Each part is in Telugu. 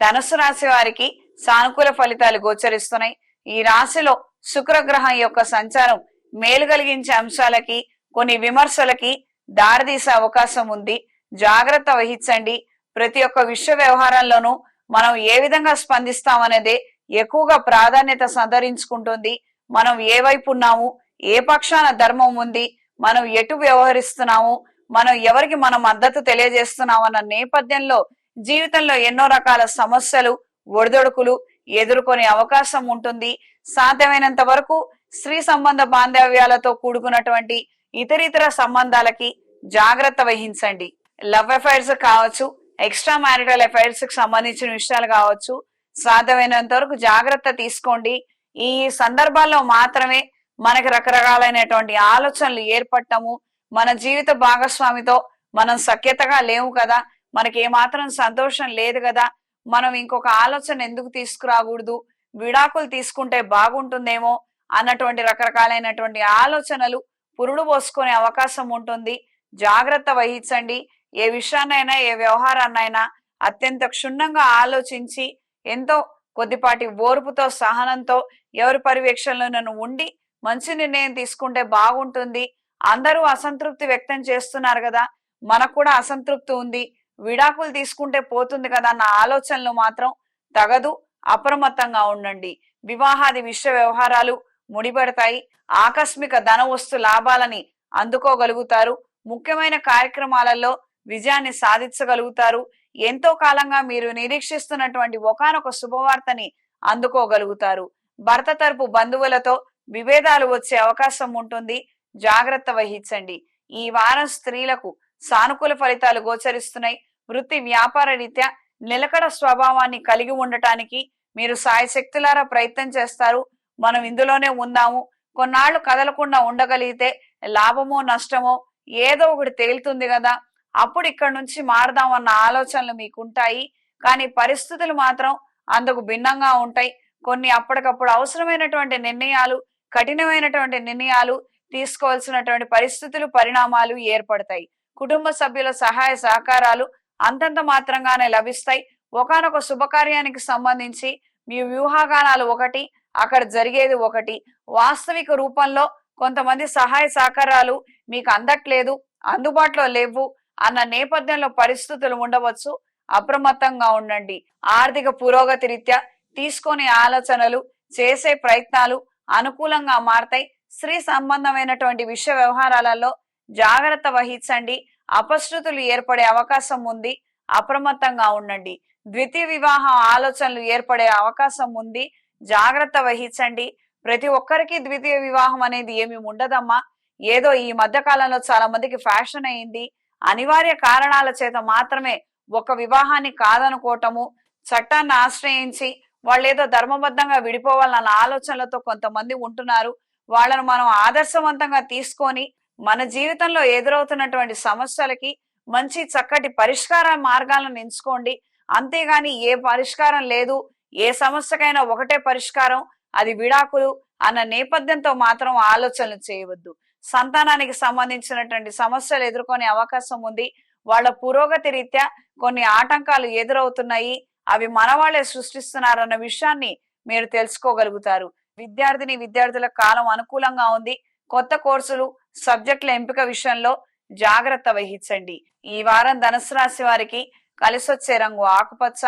ధనుసు రాశి వారికి సానుకూల ఫలితాలు గోచరిస్తున్నాయి. ఈ రాశిలో శుక్రగ్రహం యొక్క సంచారం మేలు కలిగించే అంశాలకి కొన్ని విమర్శలకి దారితీసే అవకాశం ఉంది. జాగ్రత్త వహించండి. ప్రతి ఒక్క విశ్వ వ్యవహారంలోనూ మనం ఏ విధంగా స్పందిస్తామనేదే ఎక్కువగా ప్రాధాన్యత సంతరించుకుంటుంది. మనం ఏ వైపు ఉన్నాము ఏ పక్షాన ధర్మం ఉంది మనం ఎటు వ్యవహరిస్తున్నాము మనం ఎవరికి మన మద్దతు తెలియజేస్తున్నాం అన్న నేపథ్యంలో జీవితంలో ఎన్నో రకాల సమస్యలు ఒడిదొడుకులు ఎదుర్కొనే అవకాశం ఉంటుంది. సాధ్యమైనంత వరకు స్త్రీ సంబంధ బాంధవ్యాలతో కూడుకున్నటువంటి ఇతరితర సంబంధాలకి జాగ్రత్త వహించండి. లవ్ అఫైర్స్ కావచ్చు ఎక్స్ట్రా మ్యారిటల్ అఫైర్స్కి సంబంధించిన విషయాలు కావచ్చు సాధ్యమైనంత వరకు జాగ్రత్త తీసుకోండి. ఈ సందర్భాల్లో మాత్రమే మనకి రకరకాలైనటువంటి ఆలోచనలు ఏర్పడటము మన జీవిత భాగస్వామితో మనం సఖ్యతగా లేవు కదా. మనకి ఏమాత్రం సంతోషం లేదు కదా? మనం ఇంకొక ఆలోచన ఎందుకు తీసుకురాకూడదు? విడాకులు తీసుకుంటే బాగుంటుందేమో అన్నటువంటి రకరకాలైనటువంటి ఆలోచనలు పురుడు పోసుకునే అవకాశం ఉంటుంది. జాగ్రత్త వహించండి. ఏ విషయాన్నైనా ఏ వ్యవహారాన్నైనా అత్యంత క్షుణ్ణంగా ఆలోచించి ఎంతో కొద్దిపాటి ఓర్పుతో సహనంతో ఎవరి పర్యవేక్షణలో ఉండి మంచి నిర్ణయం తీసుకుంటే బాగుంటుంది. అందరూ అసంతృప్తి వ్యక్తం చేస్తున్నారు కదా? మనకు కూడా అసంతృప్తి ఉంది. విడాకులు తీసుకుంటే పోతుంది కదా అన్న ఆలోచనలు మాత్రం తగదు అప్రమత్తంగా ఉండండి. వివాహాది విశ్వ వ్యవహారాలు ముడిపడతాయి. ఆకస్మిక ధన వస్తు లాభాలని అందుకోగలుగుతారు. ముఖ్యమైన కార్యక్రమాలలో విజయాన్ని సాధించగలుగుతారు. ఎంతో కాలంగా మీరు నిరీక్షిస్తున్నటువంటి ఒకనొక శుభవార్తని అందుకోగలుగుతారు. భర్త తరపు బంధువులతో విభేదాలు వచ్చే అవకాశం ఉంటుంది. జాగ్రత్త వహించండి. ఈ వారం స్త్రీలకు సానుకూల ఫలితాలు గోచరిస్తున్నాయి. వృత్తి వ్యాపార రీత్యా నిలకడ స్వభావాన్ని కలిగి ఉండటానికి మీరు సాయశక్తులారా ప్రయత్నం చేస్తారు. మనం ఇందులోనే ఉన్నాము. కొన్నాళ్ళు కదలకుండా ఉండగలిగితే లాభమో నష్టమో ఏదో ఒకటి తేలుతుంది కదా. అప్పుడు ఇక్కడ నుంచి మారదామన్న ఆలోచనలు మీకుంటాయి. కానీ పరిస్థితులు మాత్రం అందుకు భిన్నంగా ఉంటాయి. కొన్ని అప్పటికప్పుడు అవసరమైనటువంటి నిర్ణయాలు కఠినమైనటువంటి నిర్ణయాలు తీసుకోవాల్సినటువంటి పరిస్థితులు పరిణామాలు ఏర్పడతాయి. కుటుంబ సభ్యుల సహాయ సహకారాలు అంతంత మాత్రంగానే లభిస్తాయి. ఒకనొక శుభకార్యానికి సంబంధించి మీ వ్యూహాగానాలు ఒకటి అక్కడ జరిగేది ఒకటి. వాస్తవిక రూపంలో కొంతమంది సహాయ సహకారాలు మీకు అందట్లేదు అందుబాటులో లేవు అన్న నేపథ్యంలో పరిస్థితులు ఉండవచ్చు. అప్రమత్తంగా ఉండండి. ఆర్థిక పురోగతి రీత్యా తీసుకునే ఆలోచనలు చేసే ప్రయత్నాలు అనుకూలంగా మారతాయి. స్త్రీ సంబంధమైనటువంటి విషయ వ్యవహారాలలో జాగ్రత్త వహించండి. అపశృతులు ఏర్పడే అవకాశం ఉంది. అప్రమత్తంగా ఉండండి. ద్వితీయ వివాహం ఆలోచనలు ఏర్పడే అవకాశం ఉంది. జాగ్రత్త వహించండి. ప్రతి ఒక్కరికి ద్వితీయ వివాహం అనేది ఏమి ఉండదమ్మా. ఏదో ఈ మధ్య కాలంలో చాలా మందికి ఫ్యాషన్ అయింది. అనివార్య కారణాల చేత మాత్రమే ఒక వివాహాన్ని కాదనుకోవటము చట్టాన్ని ఆశ్రయించి వాళ్ళు ఏదో ధర్మబద్ధంగా విడిపోవాలన్న ఆలోచనలతో కొంతమంది ఉంటున్నారు. వాళ్ళను మనం ఆదర్శవంతంగా తీసుకొని మన జీవితంలో ఎదురవుతున్నటువంటి సమస్యలకి మంచి చక్కటి పరిష్కార మార్గాలను ఎంచుకోండి. అంతేగాని ఏ పరిష్కారం లేదు ఏ సమస్యకైనా ఒకటే పరిష్కారం అది విడాకులు అన్న నేపథ్యంతో మాత్రం ఆలోచనలు చేయవద్దు. సంతానానికి సంబంధించినటువంటి సమస్యలు ఎదుర్కొనే అవకాశం ఉంది. వాళ్ళ పురోగతి రీత్యా కొన్ని ఆటంకాలు ఎదురవుతున్నాయి. అవి మన వాళ్ళే సృష్టిస్తున్నారన్న విషయాన్ని మీరు తెలుసుకోగలుగుతారు. విద్యార్థిని విద్యార్థుల కాలం అనుకూలంగా ఉంది. కొత్త కోర్సులు సబ్జెక్టుల ఎంపిక విషయంలో జాగ్రత్త వహించండి. ఈ వారం ధనుసు రాశి వారికి కలిసొచ్చే రంగు ఆకుపచ్చ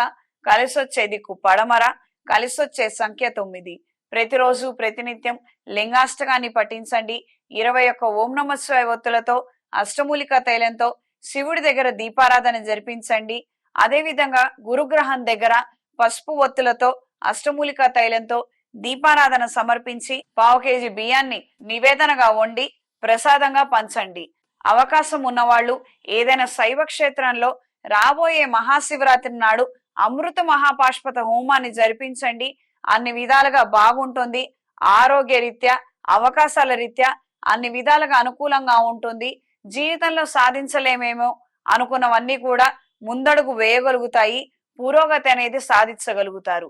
కలిసొచ్చే దిక్కు పడమర కలిసొచ్చే సంఖ్య తొమ్మిది. ప్రతిరోజు ప్రతినిత్యం లింగాష్టకాన్ని పఠించండి. ఇరవై ఒక్క ఓం నమ శివాయ ఒత్తులతో అష్టమూలిక తైలంతో శివుడి దగ్గర దీపారాధన జరిపించండి. అదేవిధంగా గురుగ్రహం దగ్గర పసుపు ఒత్తులతో అష్టమూలిక తైలంతో దీపారాధన సమర్పించి పావు కేజీ బియ్యాన్ని నివేదనగా వండి ప్రసాదంగా పంచండి. అవకాశం ఉన్నవాళ్ళు ఏదైనా శైవ క్షేత్రంలో రాబోయే మహాశివరాత్రి నాడు అమృత మహాపాష్పత హోమాన్ని జరిపించండి. అన్ని విధాలుగా బాగుంటుంది. ఆరోగ్య రీత్యా అవకాశాల రీత్యా అన్ని విధాలుగా అనుకూలంగా ఉంటుంది. జీవితంలో సాధించలేమేమో అనుకున్నవన్నీ కూడా ముందడుగు వేయగలుగుతాయి. పురోగతి అనేది సాధించగలుగుతారు.